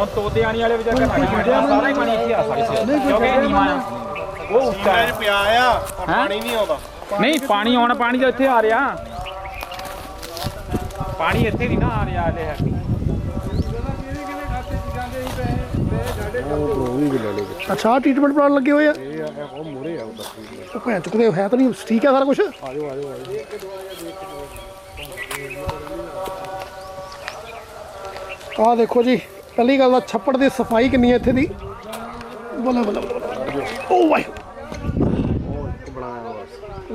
ਹੁਣ ਤੋਤਿਆਣੀ ਵਾਲੇ ਵਿਚਾਰ ਕਰਨਾ ਸਾਰਾ ਹੀ ਪਾਣੀ ਇੱਥੇ ਆ ਸਾਡੇ ਕਿਉਂਕਿ ਇਹ ਨੀਵਾਂ ਆ ਉਹ ਉੱਚਾ ਹੈ ਪਿਆ ਆ ਪਰ ਪਾਣੀ ਨਹੀਂ ਆਉਂਦਾ ਨਹੀਂ ਪਾਣੀ ਆਉਣਾ ਪਾਣੀ ਤਾਂ ਇੱਥੇ ਆ ਰਿਹਾ ਪਾਣੀ ਇੱਥੇ ਨਹੀਂ ਨਾ ਆ ਰਿਹਾ ਹਲੇ ਹੈ ਅੱਛਾ ਟ੍ਰੀਟਮੈਂਟ ਪਲਾਨ ਲੱਗੇ ਹੋਏ ਆ ਇਹ ਉਹ ਮੂਰੇ ਆ ਉਹ ਭੈਣ ਚੁੱਕਦੇ ਹੈ ਤਾਂ ਨਹੀਂ ਠੀਕ ਹੈ ਸਾਰਾ ਕੁਝ ਆਹ ਦੇਖੋ ਜੀ ਪਹਿਲੀ ਗੱਲ ਤਾਂ ਛੱਪੜ ਦੀ ਸਫ਼ਾਈ ਕਿੰਨੀ ਹੈ ਇੱਥੇ ਦੀ? ਬੋਲੇ ਬੋਲੇ ਓ ਵਾਹਿ।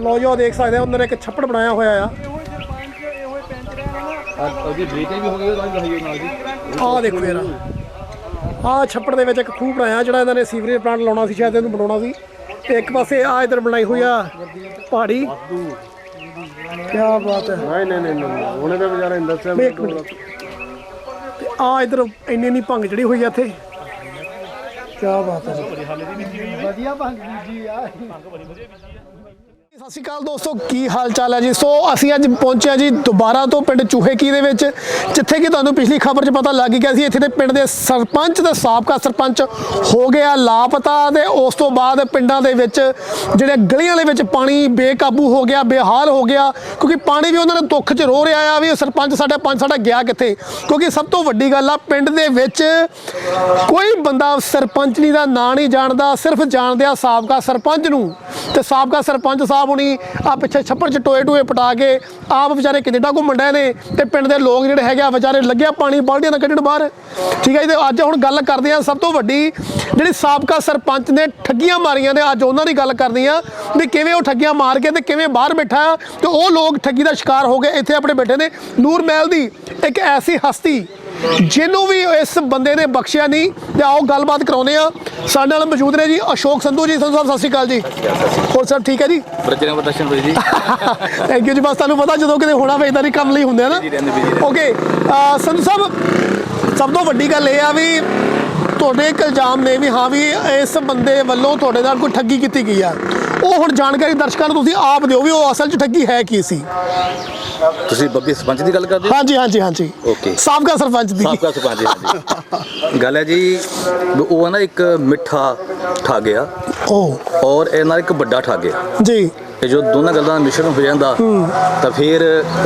ਲੋ ਜੋ ਦੇਖ ਸਕਦੇ ਹੋ ਉਹਨਾਂ ਨੇ ਇੱਕ ਛੱਪੜ ਬਣਾਇਆ ਹੋਇਆ ਆ। ਉਹਦੀ ਬ੍ਰੀਤੇ ਵੀ ਹੋ ਗਈ ਉਹਦਾ ਵੀ ਨਾਲ ਜੀ ਆਹ ਦੇਖੋ ਯਾਰ ਆਹ ਛੱਪੜ ਦੇ ਵਿੱਚ ਇੱਕ ਖੂਹ ਬਣਾਇਆ ਜਿਹੜਾ ਇਹਨਾਂ ਨੇ ਸੀਵਰੇਜ ਪਲਾਂਟ ਲਾਉਣਾ ਸੀ ਸ਼ਾਇਦ ਇਹਨੂੰ ਬਣਾਉਣਾ ਸੀ। ਤੇ ਇੱਕ ਪਾਸੇ ਆ ਇਧਰ ਬਣਾਈ ਹੋਈ ਆ ਪਹਾੜੀ। ਕੀ ਬਾਤ ਹੈ। ਨਹੀਂ ਨਹੀਂ ਨਹੀਂ ਉਹਨੇ ਤਾਂ ਵਿਚਾਰੇ ਮਿੰਟ। ਤੇ ਆ ਇਧਰ ਇੰਨੀ ਇੰਨੀ ਭੰਗ ਚੜੀ ਹੋਈ ਆ ਇੱਥੇ। ਕੀ ਬਾਤ ਹੈ ਵਧੀਆ ਭੰਗ ਬੀਜੀ ਆ। ਸਤਿ ਸ਼੍ਰੀ ਅਕਾਲ ਦੋਸਤੋ, ਕੀ ਹਾਲ ਚਾਲ ਹੈ ਜੀ? ਸੋ, ਅਸੀਂ ਅੱਜ ਪਹੁੰਚੇ ਹਾਂ ਜੀ ਦੁਬਾਰਾ ਤੋਂ ਪਿੰਡ ਚੂਹੇਕੀ ਦੇ ਵਿੱਚ, ਜਿੱਥੇ ਕਿ ਤੁਹਾਨੂੰ ਪਿਛਲੀ ਖਬਰ 'ਚ ਪਤਾ ਲੱਗ ਗਿਆ ਸੀ, ਇੱਥੇ ਦੇ ਪਿੰਡ ਦੇ ਸਰਪੰਚ ਤੇ ਸਾਬਕਾ ਸਰਪੰਚ ਹੋ ਗਿਆ ਲਾਪਤਾ ਤੇ ਉਸ ਤੋਂ ਬਾਅਦ ਪਿੰਡਾਂ ਦੇ ਵਿੱਚ ਜਿਹੜੇ ਗਲੀਆਂ ਦੇ ਵਿੱਚ ਪਾਣੀ ਬੇਕਾਬੂ ਹੋ ਗਿਆ, ਬੇਹਾਲ ਹੋ ਗਿਆ, ਕਿਉਂਕਿ ਪਾਣੀ ਵੀ ਉਹਨਾਂ ਨੇ ਦੁੱਖ 'ਚ ਰੋ ਰਿਹਾ ਆ ਵੀ ਸਰਪੰਚ ਸਾਡਾ ਪੰਚ ਸਾਡਾ ਗਿਆ ਕਿੱਥੇ? ਕਿਉਂਕਿ ਸਭ ਤੋਂ ਵੱਡੀ ਗੱਲ ਆ, ਪਿੰਡ ਦੇ ਵਿੱਚ ਕੋਈ ਬੰਦਾ ਸਰਪੰਚਨੀ ਦਾ ਨਾਂ ਨਹੀਂ ਜਾਣਦਾ, ਸਿਰਫ ਜਾਣਦੇ ਆ ਸਾਬਕਾ ਸਰਪੰਚ ਨੂੰ, ਤੇ ਸਾਬਕਾ ਸਰਪੰਚ ਸਾਹਿਬ ਹੁਣੀ ਆ ਪਿੱਛੇ ਛੱਪੜ ਚ ਟੋਏ ਟੋਏ ਪਟਾ ਕੇ ਆਪ ਵਿਚਾਰੇ ਕੈਨੇਡਾ ਘੁੰਮਣ ਡਏ ਨੇ ਤੇ ਪਿੰਡ ਦੇ ਲੋਕ ਜਿਹੜੇ ਹੈਗੇ ਆ ਵਿਚਾਰੇ ਲੱਗਿਆ ਪਾਣੀ ਬਾਲਟੀਆਂ ਨਾਲ ਕੱਢਣ ਬਾਹਰ। ਠੀਕ ਹੈ ਜੀ, ਤੇ ਅੱਜ ਹੁਣ ਗੱਲ ਕਰਦੇ ਆ ਸਭ ਤੋਂ ਵੱਡੀ ਜਿਹੜੀ ਸਾਬਕਾ ਸਰਪੰਚ ਨੇ ਠੱਗੀਆਂ ਮਾਰੀਆਂ ਨੇ, ਅੱਜ ਉਹਨਾਂ ਦੀ ਗੱਲ ਕਰਨੀ ਆ ਵੀ ਕਿਵੇਂ ਉਹ ਠੱਗੀਆਂ ਮਾਰ ਕੇ ਤੇ ਕਿਵੇਂ ਬਾਹਰ ਬੈਠਾ ਆ ਤੇ ਉਹ ਲੋਕ ਠੱਗੀ ਦਾ ਸ਼ਿਕਾਰ ਹੋ ਗਏ ਇੱਥੇ ਆਪਣੇ ਬੈਠੇ ਨੇ। ਨੂਰ ਮਹਿਲ ਦੀ ਇੱਕ ਐਸੀ ਹਸਤੀ ਜਿਹਨੂੰ ਵੀ ਇਸ ਬੰਦੇ ਨੇ ਬਖਸ਼ਿਆ ਨਹੀਂ ਤੇ ਆਓ ਗੱਲਬਾਤ ਕਰਾਉਨੇ ਆ ਸਾਡੇ ਨਾਲ ਮੌਜੂਦ ਨੇ ਜੀ ਅਸ਼ੋਕ ਸੰਧੂ ਜੀ ਸੰਧੂ ਸਾਹਿਬ ਸਤਿ ਸ਼੍ਰੀ ਅਕਾਲ ਜੀ। ਹੋਰ ਸਭ ਠੀਕ ਹੈ ਜੀ? ਨੂੰ ਦਰਸ਼ਨ ਹੋਈ ਜੀ। ਥੈਂਕ ਯੂ ਜੀ ਬਸ ਤੁਹਾਨੂੰ ਪਤਾ ਜਦੋਂ ਕਿਤੇ ਹੋਣਾ ਵੇ ਇਦਾਂ ਦੇ ਕੰਮ ਲਈ ਹੁੰਦੇ ਆ ਨਾ। ਓਕੇ ਸੰਧੂ ਸਾਹਿਬ ਸਭ ਤੋਂ ਵੱਡੀ ਗੱਲ ਇਹ ਆ ਵੀ ਤੁਹਾਡੇ ਇਲਜ਼ਾਮ ਨੇ ਵੀ ਹਾਂ ਵੀ ਇਸ ਬੰਦੇ ਵੱਲੋਂ ਤੁਹਾਡੇ ਨਾਲ ਕੋਈ ਠੱਗੀ ਕੀਤੀ ਗਈ ਆ। ਉਹ ਹੁਣ ਜਾਣਕਾਰੀ ਦਰਸ਼ਕਾਂ ਨੂੰ ਤੁਸੀਂ ਆਪ ਦਿਓ ਵੀ ਉਹ ਅਸਲ 'ਚ ਠੱਗੀ ਹੈ ਕੀ ਸੀ। ਤੁਸੀਂ ਬੱਬੀ ਸਰਪੰਚ ਦੀ ਗੱਲ ਕਰਦੇ ਹੋ? ਹਾਂਜੀ ਹਾਂਜੀ ਹਾਂਜੀ। Okay. ਸਾਬਕਾ ਸਰਪੰਚ ਦੀ। ਸਾਬਕਾ ਸਰਪੰਚ ਜੀ ਹਾਂਜੀ। ਗੱਲ ਹੈ ਜੀ ਉਹ ਨਾ ਇੱਕ ਮਿੱਠਾ ਠੱਗ ਆ। ਉਹ ਔਰ ਇਹ ਨਾਲ ਇੱਕ ਵੱਡਾ ਠੱਗ ਆ। ਜੀ। ਤੇ ਜੋ ਦੋਨਾਂ ਗੱਲਾਂ ਦਾ ਮਿਸ਼ਰਣ ਹੋ ਜਾਂਦਾ ਤਾਂ ਫਿਰ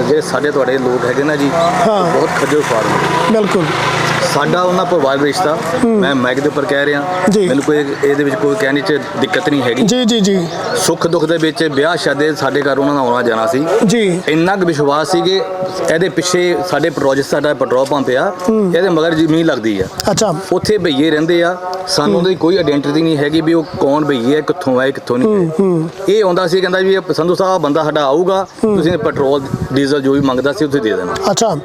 ਜਿਹੜੇ ਸਾਡੇ ਤੁਹਾਡੇ ਲੋਕ ਹੈਗੇ ਨਾ ਜੀ ਹਾਂ। ਬਹੁਤ ਖੱਜਲ ਖੁਆਰ ਨੇ। ਬਿਲਕੁਲ। ਸਾਡਾ ਉਹਨਾਂ ਪਰਿਵਾਰ ਰਿਸ਼ਤਾ ਮੈਂ ਮਾਈਕ ਦੇ ਉੱਪਰ ਕਹਿ ਰਿਹਾ। ਮੈਨੂੰ ਕੋਈ ਇਹਦੇ ਵਿੱਚ ਕੋਈ ਕਹਿਣੇ 'ਚ ਦਿੱਕਤ ਨਹੀਂ ਹੈਗੀ। ਜੀ ਜੀ ਜੀ। ਸੁੱਖ ਦੁੱਖ ਦੇ ਵਿੱਚ ਵਿਆਹ ਸ਼ਾਦੇ ਸਾਡੇ ਘਰ ਉਹਨਾਂ ਦਾ ਆਉਣਾ ਜਾਣਾ ਸੀ। ਜੀ। ਇੰਨਾ ਕੁ ਵਿਸ਼ਵਾਸ ਸੀ ਕਿ ਇਹਦੇ ਪਿੱਛੇ ਸਾਡੇ ਪ੍ਰੋਜੈਕਟ ਸਾਡਾ ਪੈਟਰੋਲ ਪੰਪ ਆ। ਇਹਦੇ ਮਗਰ ਜ਼ਮੀਨ ਲੱਗਦੀ ਆ। ਅੱਛਾ। ਉੱਥੇ ਭਈਏ ਰਹਿੰਦੇ ਆ। ਸਾਨੂੰ ਉਹਦੀ ਕੋਈ ਆਇਡੈਂਟੀਟੀ ਨਹੀਂ ਹੈਗੀ ਵੀ ਉਹ ਕੌਣ ਭਈਏ ਹੈ ਕਿੱਥੋਂ ਆਏ ਕਿੱਥੋਂ ਨਹੀਂ। ਇਹ ਆਉਂਦਾ ਸੀ ਕਹਿੰਦਾ ਵੀ ਇਹ ਸੰਧੂ ਸਾਹਿਬ ਬੰਦਾ ਸਾਡਾ ਆਊਗਾ ਤੁਸੀਂ ਪੈਟਰੋਲ ਡੀਜ਼ਲ ਜੋ ਵੀ ਮੰਗਦਾ ਸੀ ਉੱਥੇ ਦੇ ਦੇਣਾ। ਅੱਛਾ।